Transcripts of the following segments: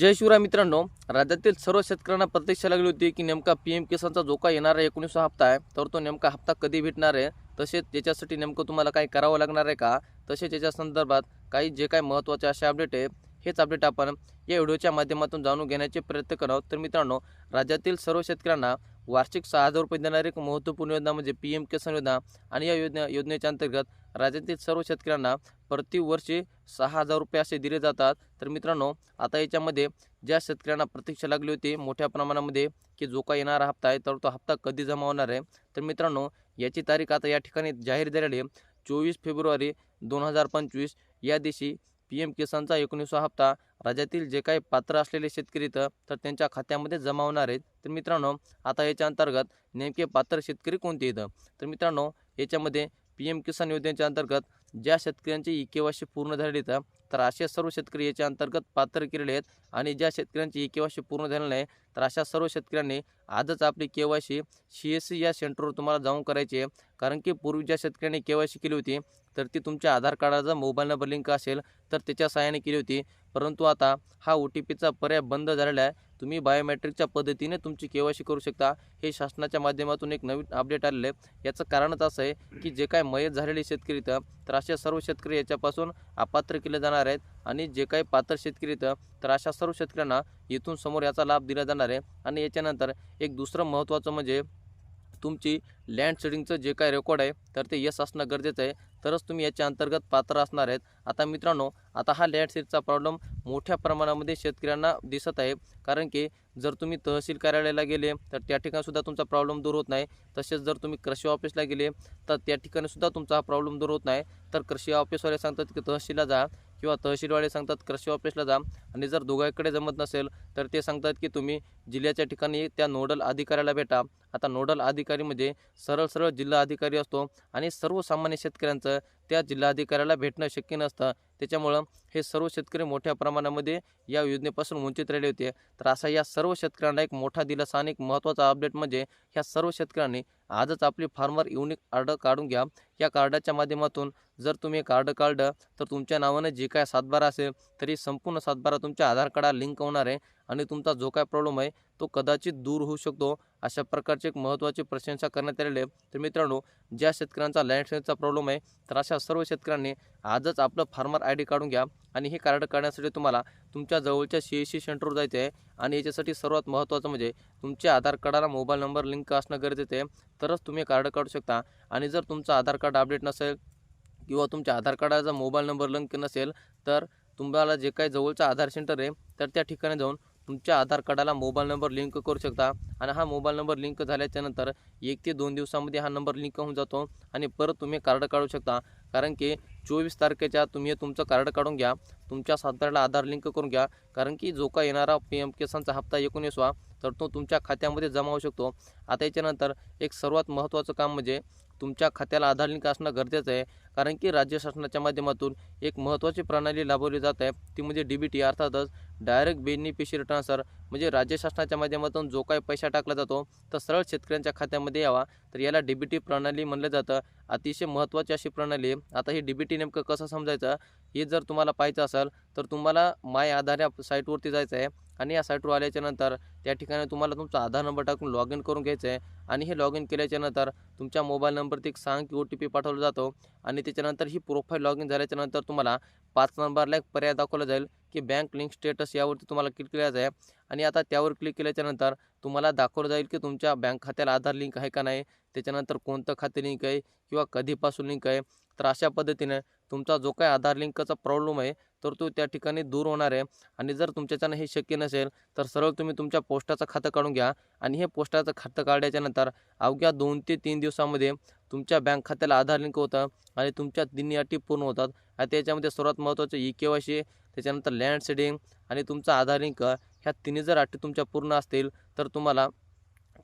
जय शिवराय मित्रांनो राज्यातील सर्व शेतकऱ्यांना प्रतीक्षा लागली होती की नेमका पी एम किसानचा जो काय येणारा एकोणीसवा हप्ता आहे तर तो नेमका हप्ता कधी भेटणार आहे? तसेच त्याच्यासाठी नेमकं तुम्हाला काही करावं लागणार आहे का? तसेच याच्या संदर्भात काही जे काही महत्त्वाचे असे अपडेट आहे हेच अपडेट आपण या व्हिडिओच्या माध्यमातून जाणून घेण्याचे प्रयत्न करावं तर मित्रांनो राज्यातील सर्व शेतकऱ्यांना वार्षिक सहा हजार रुपये देणारी एक महत्त्वपूर्ण योजना म्हणजे पी एम किसान योजना आणि या योजना योजनेच्या अंतर्गत राज्यातील सर्व शेतकऱ्यांना प्रतिवर्षी सहा हजार रुपये असे दिले जातात. तर मित्रांनो आता याच्यामध्ये ज्या शेतकऱ्यांना प्रतीक्षा लागली होती मोठ्या प्रमाणामध्ये की जो का येणारा हप्ता आहे तर तो हप्ता कधी जमा होणार आहे? तर मित्रांनो याची तारीख आता या ठिकाणी जाहीर झालेली आहे. चोवीस फेब्रुवारी दोन हजार पंचवीस या दिवशी पी एम किसानचा एकोणीसवा हप्ता राज्यातील जे काही पात्र असलेले शेतकरी इथं तर त्यांच्या खात्यामध्ये जमा होणार आहेत. तर मित्रांनो आता याच्या अंतर्गत नेमके पात्र शेतकरी कोणते येतं तर मित्रांनो याच्यामध्ये पी एम किसान योजनेच्या अंतर्गत ज्या शेतकऱ्यांची ई के वाय सी पूर्ण झालेली तर तर असे सर्व शेतकरी याच्या अंतर्गत पात्र केलेले आहेत आणि ज्या शेतकऱ्यांची ई के वाय सी पूर्ण झालेली नाही तर अशा सर्व शेतकऱ्यांनी आजच आपली K Y C C S C या सेंटरवर तुम्हाला जाऊन करायची आहे. कारण की पूर्वी ज्या शेतकऱ्यांनी के वाय सी केली होती तर ती तुमच्या आधार कार्डाचा मोबाईल नंबर लिंक असेल तर त्याच्या सहाय्याने केली होती. परंतु आता हा ओ टी पीचा पर्याय बंद झालेला आहे. तुम्ही बायोमेट्रिकच्या पद्धतीने तुमची के वाय सी करू शकता. हे शासनाच्या माध्यमातून एक नवीन अपडेट आलेलं आहे. याचं कारणच असं आहे की जे काय मयत झालेले शेतकरी इथं तर अशा सर्व शेतकरी याच्यापासून अपात्र केले जाणार आहेत. आणि जे काही पात्र शेतकरी इथं तर अशा सर्व शेतकऱ्यांना इथून समोर याचा लाभ दिला जाणार आहे. आणि याच्यानंतर एक दुसरं महत्त्वाचं म्हणजे तुमची लँड सेडिंगचं जे काय रेकॉर्ड आहे तर ते यस असणं गरजेचं आहे. तरच तुम्ही याच्या अंतर्गत पात्र असणार आहेत. आता मित्रांनो आता हा लँडस्लीपचा प्रॉब्लेम मोठ्या प्रमाणामध्ये शेतकऱ्यांना दिसत आहे. कारण की जर तुम्ही तहसील कार्यालयाला गेले तर त्या ठिकाणीसुद्धा तुमचा प्रॉब्लेम दूर होत नाही. तसेच जर तुम्ही कृषी ऑफिसला गेले तर त्या ठिकाणीसुद्धा तुमचा हा प्रॉब्लेम दूर होत नाही. तर कृषी ऑफिसवाले सांगतात की तहसीलला जा किंवा तहसीलवाले सांगतात कृषी ऑफिसला जा. आणि जर दोघांकडे जमत नसेल तर ते सांगतात की तुम्ही जिल्ह्याच्या ठिकाणी त्या नोडल अधिकाऱ्याला भेटा. आता नोडल अधिकारी म्हणजे सरळ सरळ जिल्हा अधिकारी असतो आणि सर्वसामान्य शेतकऱ्यांचं त्या जिल्हाधिकाऱ्याला भेटणं शक्य नसतं. त्याच्यामुळं हे सर्व शेतकरी मोठ्या प्रमाणामध्ये या योजनेपासून वंचित राहिले होते. तर असा या सर्व शेतकऱ्यांना एक मोठा दिलासा आणि एक महत्त्वाचा अपडेट म्हणजे ह्या सर्व शेतकऱ्यांनी आजच आपली फार्मर युनिक कार्ड काढून घ्या. या कार्डाच्या माध्यमातून जर तुम्ही कार्ड काढलं तर तुमच्या नावानं जे काय सातबारा असेल तरी संपूर्ण सातबारा तुमच्या आधार कार्डाला लिंक होणार आहे. आणि तुमचा जो काय प्रॉब्लेम आहे तो कदाचित दूर होऊ शकतो. अशा प्रकारची एक महत्त्वाची प्रशंसा करण्यात आलेली आहे. तर मित्रांनो ज्या शेतकऱ्यांचा लँडसेनचा प्रॉब्लेम आहे तर अशा सर्व शेतकऱ्यांनी आजच आपलं फार्मर आय डी काढून घ्या आणि हे कार्ड काढण्यासाठी तुम्हाला तुमच्या जवळच्या सी एस सी सेंटरवर जायचं आहे. आणि याच्यासाठी सर्वात महत्त्वाचं म्हणजे तुमच्या आधार कार्डाला मोबाईल नंबर लिंक असणं गरजेचं आहे. तरच तुम्ही कार्ड काढू शकता. आणि जर तुमचं आधार कार्ड अपडेट नसेल किंवा तुमच्या आधार कार्डाचा मोबाईल नंबर लिंक नसेल तर तुम्हाला जे काही जवळचं आधार सेंटर आहे तर त्या ठिकाणी जाऊन तुमच्या आधार कार्डाला मोबाईल नंबर लिंक करू शकता. आणि हा मोबाईल नंबर लिंक झाल्याच्यानंतर एक ते दोन दिवसामध्ये हा नंबर लिंक होऊन जातो आणि परत तुम्ही कार्ड काढू शकता. कारण की चोवीस तारखेच्या तुम्ही तुमचं कार्ड काढून घ्या. तुमच्या साताऱ्याला आधार लिंक करून घ्या. कारण की जो का येणारा पी एम किसानचा हप्ता एकोणीसवा तर तो तुमच्या खात्यामध्ये जमा होऊ शकतो. आता याच्यानंतर एक सर्वात महत्त्वाचं काम म्हणजे तुमच्या खात्याला आधार लिंक असणं गरजेचं आहे. कारण की राज्य शासनाच्या माध्यमातून एक महत्त्वाची प्रणाली राबवली जात आहे. ती म्हणजे डी बी टी अर्थातच डायरेक्ट बेनिफिशियरी ट्रान्सफर म्हणजे राज्य शासनाच्या माध्यमातून जो काही पैसा टाकला जातो तर सरळ शेतकऱ्यांच्या खात्यामध्ये यावा. तर याला डी बी टी प्रणाली म्हणलं जातं. अतिशय महत्त्वाची अशी प्रणाली आहे. आता ही डी बी टी नेमकं कसं समजायचं? हे जर तुम्हाला पाहायचं असेल तर तुम्हाला माय आधार या साईटवरती जायचं आहे. आणि या साईटवर आल्याच्यानंतर त्या ठिकाणी तुम्हाला तुमचा आधार नंबर टाकून लॉग इन करून घ्यायचं आहे. आणि हे लॉग इन केल्याच्यानंतर तुमच्या मोबाईल नंबरती एक सांग की ओ टी पी पाठवला जातो. आणि त्याच्यानंतर ही प्रोफाईल लॉग इन झाल्याच्यानंतर तुम्हाला पाच नंबरला एक पर्याय दाखवला जाईल की बँक लिंक स्टेटस यावरती तुम्हाला क्लिक केलं आहे. आणि आता त्यावर क्लिक केल्याच्यानंतर तुम्हाला दाखवलं जाईल की तुमच्या बँक खात्याला आधार लिंक आहे का नाही. त्याच्यानंतर कोणतं खाते लिंक आहे किंवा कधीपासून लिंक आहे. तर अशा पद्धतीने तुमचा जो काही आधार लिंकचा प्रॉब्लेम आहे तर तो त्या ठिकाणी दूर होणार आहे. आणि जर तुमच्याच्यानं हे शक्य नसेल तर सरळ तुम्ही तुमच्या पोस्टाचं खातं काढून घ्या. आणि हे पोस्टाचं खातं काढल्याच्यानंतर अवघ्या दोन ते तीन दिवसामध्ये तुमच्या बँक खात्याला आधार लिंक होतं आणि तुमच्या तिन्ही अटी पूर्ण होतात. आणि त्याच्यामध्ये सर्वात महत्त्वाचं ई के वाय सी त्याच्यानंतर लँड सेडिंग आणि तुमचा आधार लिंक. ह्या तिन्ही जर अटी तुमच्या पूर्ण असतील तर तुम्हाला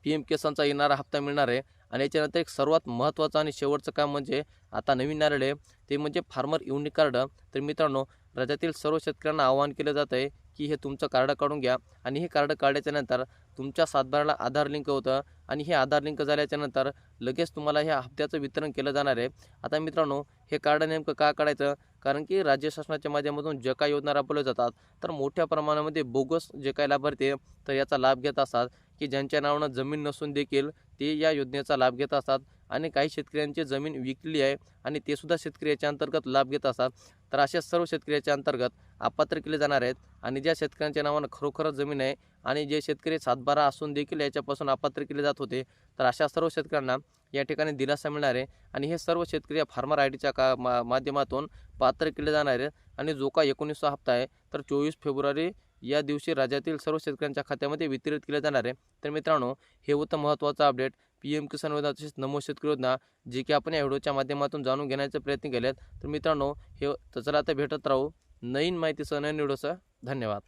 पी एम किसानचा येणारा हप्ता मिळणार आहे. आणि याच्यानंतर एक सर्वात महत्त्वाचं आणि शेवटचं काम म्हणजे आता नवीन आलेलं आहे ते म्हणजे फार्मर युनिक कार्ड. तर मित्रांनो राज्यातील सर्व शेतकऱ्यांना आवाहन केलं जात आहे की हे तुमचं कार्ड काढून घ्या आणि हे कार्ड काढल्याच्यानंतर तुमच्या सातबाराला आधार लिंक होतं आणि हे आधार लिंक झाल्याच्यानंतर लगेच तुम्हाला ह्या हप्त्याचं वितरण केलं जाणार आहे. आता मित्रांनो हे कार्ड नेमकं का काढायचं? कारण की राज्य शासनाच्या माध्यमातून ज्या काही योजना राबवल्या जातात. तर मोठ्या प्रमाणामध्ये बोगस जे काही लाभार्थी तर याचा लाभ घेत असतात. की ज्यांच्या नावानं जमीन नसून देखील ते या योजनेचा लाभ घेत असतात. आणि काही शेतकऱ्यांची जमीन विकली आहे आणि ते सुद्धा शेतकऱ्याच्या अंतर्गत लाभ घेत असतात. तर अशा सर्व शेतकऱ्याच्या अंतर्गत अपात्र केले जाणार आहेत आणि ज्या शेतकऱ्यांच्या नावानं खरोखरच जमीन आहे आणि जे शेतकरी सातबारा असून देखील याच्यापासून अपात्र केले जात होते तर अशा सर्व शेतकऱ्यांना या ठिकाणी दिलासा मिळणार आहे. आणि हे सर्व शेतकरी या फार्मर आय डीच्या का मा माध्यमातून पात्र केले जाणार आहेत आणि जो का एकोणीसचा हप्ता आहे तर चोवीस फेब्रुवारी या दिवशी राज्यातील सर्व शेतकऱ्यांच्या खात्यामध्ये वितरित केले जाणार आहे. तर मित्रांनो हे होतं महत्त्वाचं अपडेट पी एम किसान योजना तसेच नमो शेतकरी योजना जे की आपण या व्हिडिओच्या माध्यमातून जाणून घेण्याचा प्रयत्न केलेत. तर मित्रांनो हे तर चला आता भेटत राहू नवीन माहितीसह नवीन व्हिडिओसह. धन्यवाद.